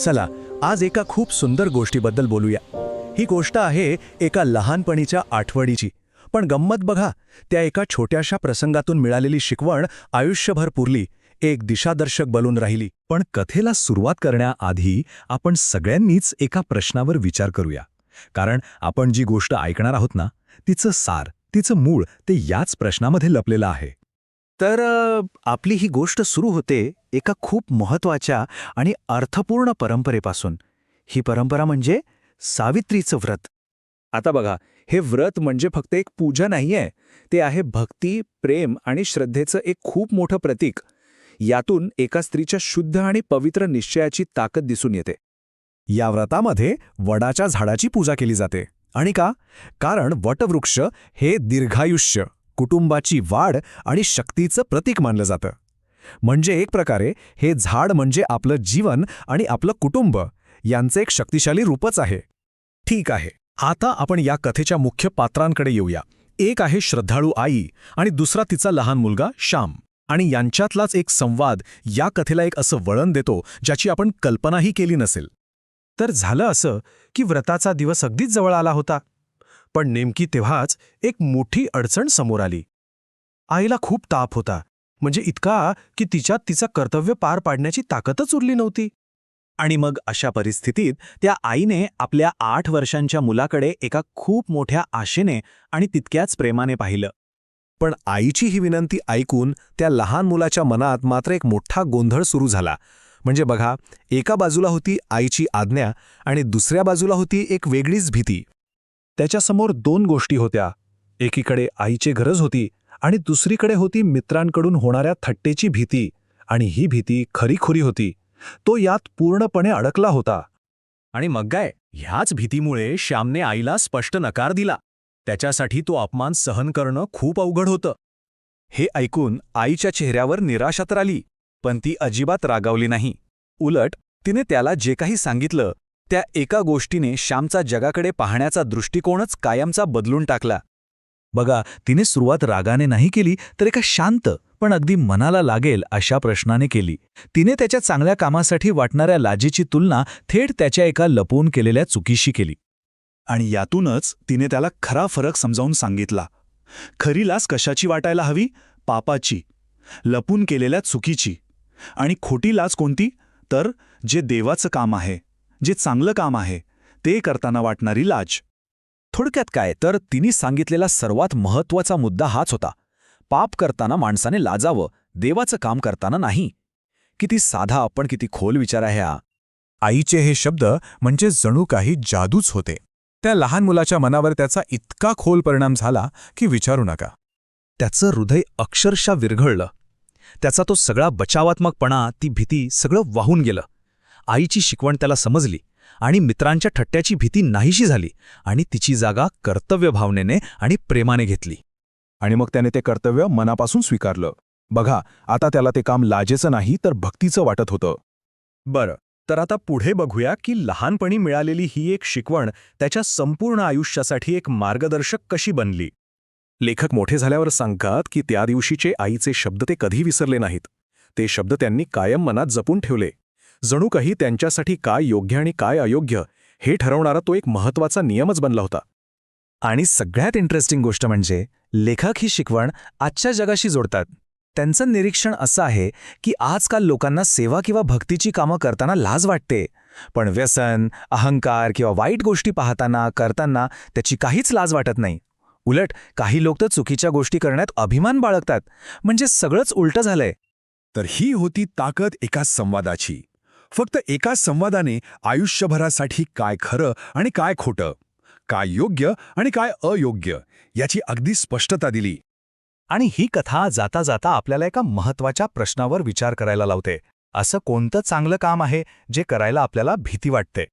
चला आज एका खूप सुंदर गोष्टीबद्दल बोलूया. ही गोष्ट आहे एका लहानपणीच्या आठवणीची पण गंमत बघा त्या एका छोट्याशा प्रसंगातून मिळालेली शिकवण आयुष्यभर पुरली एक दिशादर्शक बनून राहिली. पण कथेला सुरुवात करण्याआधी आपण सगळ्यांनीच एका प्रश्नावर विचार करूया. कारण आपण जी गोष्ट ऐकणार आहोत ना तिचं सार तिचं मूळ ते याच प्रश्नामध्ये लपलेलं आहे. तर आपली ही गोष्ट सुरू होते एका खूप महत्त्वाच्या आणि अर्थपूर्ण परंपरेपासून. ही परंपरा म्हणजे सावित्रीचं व्रत. आता बघा हे व्रत म्हणजे फक्त एक पूजा नाहीये ते आहे भक्ती प्रेम आणि श्रद्धेचं एक खूप मोठं प्रतीक. यातून एका स्त्रीच्या शुद्ध आणि पवित्र निश्चयाची ताकद दिसून येते. या व्रतामध्ये वडाच्या झाडाची पूजा केली जाते. आणि का? कारण वटवृक्ष हे दीर्घायुष्य कुटुंबाची वाढ आणि शक्तीचं प्रतीक मानलं जातं. म्हणजे एक प्रकारे हे झाड म्हणजे आपलं जीवन आणि आपलं कुटुंब यांचं एक शक्तिशाली रूपच आहे. ठीक आहे. आता आपण या कथेच्या मुख्य पात्रांकडे येऊया. एक आहे श्रद्धाळू आई आणि दुसरा तिचा लहान मुलगा श्याम. आणि यांच्यातलाच एक संवाद या कथेला एक असं वळण देतो ज्याची आपण कल्पनाही केली नसेल. तर झालं असं की व्रताचा दिवस अगदीच जवळ आला होता. पण नेमकी तेव्हाच एक मोठी अडचण समोर आली. आईला खूप ताप होता म्हणजे इतका की तिच्यात तिचं कर्तव्य पार पाडण्याची ताकदच उरली नव्हती. आणि मग अशा परिस्थितीत त्या आईने आपल्या आठ वर्षांच्या मुलाकडे एका खूप मोठ्या आशेने आणि तितक्याच प्रेमाने पाहिलं. पण आईची ही विनंती ऐकून त्या लहान मुलाच्या मनात मात्र एक मोठा गोंधळ सुरू झाला. म्हणजे बघा एका बाजूला होती आईची आज्ञा आणि दुसऱ्या बाजूला होती एक वेगळीच भीती. त्याच्यासमोर दोन गोष्टी होत्या. एकीकडे आईची गरज होती आणि दुसरीकडे होती मित्रांकडून होणाऱ्या थट्टेची भीती आणि ही भीती खरीखुरी होती. तो यात पूर्णपणे अडकला होता. आणि मग काय? ह्याच भीतीमुळे श्यामने आईला स्पष्ट नकार दिला. त्याच्यासाठी तो अपमान सहन करणं खूप अवघड होतं. हे ऐकून आईच्या चेहऱ्यावर निराशा तर आली पण ती अजिबात रागावली नाही. उलट तिने त्याला जे काही सांगितलं त्या एका गोष्टीने श्यामचा जगाकडे पाहण्याचा दृष्टिकोनच कायमचा बदलून टाकला. बघा तिने सुरुवात रागाने नाही केली तर एका शांत पण अगदी मनाला लागेल अशा प्रश्नाने केली. तिने त्याच्या चांगल्या कामासाठी वाटणाऱ्या लाजेची तुलना थेट त्याच्या एका लपवून केलेल्या चुकीशी केली. आणि यातूनच तिने त्याला खरा फरक समजावून सांगितला. खरी लास कशाची वाटायला हवी? पापाची. लपून केलेल्या चुकीची. आणि खोटी लाच कोणती? तर जे देवाचं काम आहे. जे चांगलं काम आहे ते करताना वाटणारी लाज. थोडक्यात काय तर तिने सांगितलेला सर्वात महत्त्वाचा मुद्दा हाच होता. पाप करताना माणसाने लाजावं देवाचं काम करताना नाही. किती साधा पण किती खोल विचार आहे हा. आईचे हे शब्द म्हणजे जणू काही जादूच होते. त्या लहान मुलाच्या मनावर त्याचा इतका खोल परिणाम झाला की विचारू नका. त्याचं हृदय अक्षरशः विरघळलं. त्याचा तो सगळा बचावात्मकपणा ती भीती सगळं वाहून गेलं. आईची शिकवण त्याला समजली आणि मित्रांच्या ठट्ट्याची भीती नाहीशी झाली आणि तिची जागा कर्तव्य भावनेने आणि प्रेमाने घेतली. आणि मग त्याने ते कर्तव्य मनापासून स्वीकारलं. बघा आता त्याला ते काम लाजेचं नाही तर भक्तीचं वाटत होतं. बरं तर आता पुढे बघूया की लहानपणी मिळालेली ही एक शिकवण त्याच्या संपूर्ण आयुष्यासाठी एक मार्गदर्शक कशी बनली? लेखक मोठे झाल्यावर सांगतात की त्या दिवशीचे आईचे शब्द ते कधी विसरले नाहीत. ते शब्द त्यांनी कायम मनात जपून ठेवले. जणू काही त्यांच्यासाठी काय योग्य आणि काय अयोग्य हे ठरवणारा तो एक महत्त्वाचा नियमच बनला होता. आणि सगळ्यात इंटरेस्टिंग गोष्ट म्हणजे लेखक ही शिकवण आजच्या जगाशी जोडतात. त्यांचं निरीक्षण असं आहे की आजकाल लोकांना सेवा किंवा भक्तीची कामं करताना लाज वाटते. पण व्यसन अहंकार किंवा वाईट गोष्टी पाहताना करताना त्याची काहीच लाज वाटत नाही. उलट काही लोक तर चुकीच्या गोष्टी करण्यात अभिमान बाळगतात. म्हणजे सगळंच उलटं झालंय. तर ही होती ताकद एका संवादाची. फक्त एका संवादाने आयुष्यभरासाठी काय खरं आणि काय खोटं काय योग्य आणि काय अयोग्य याची अगदी स्पष्टता दिली. आणि ही कथा जाता जाता आपल्याला एका महत्त्वाच्या प्रश्नावर विचार करायला लावते. असं कोणतं चांगलं काम आहे जे करायला आपल्याला भीती वाटते?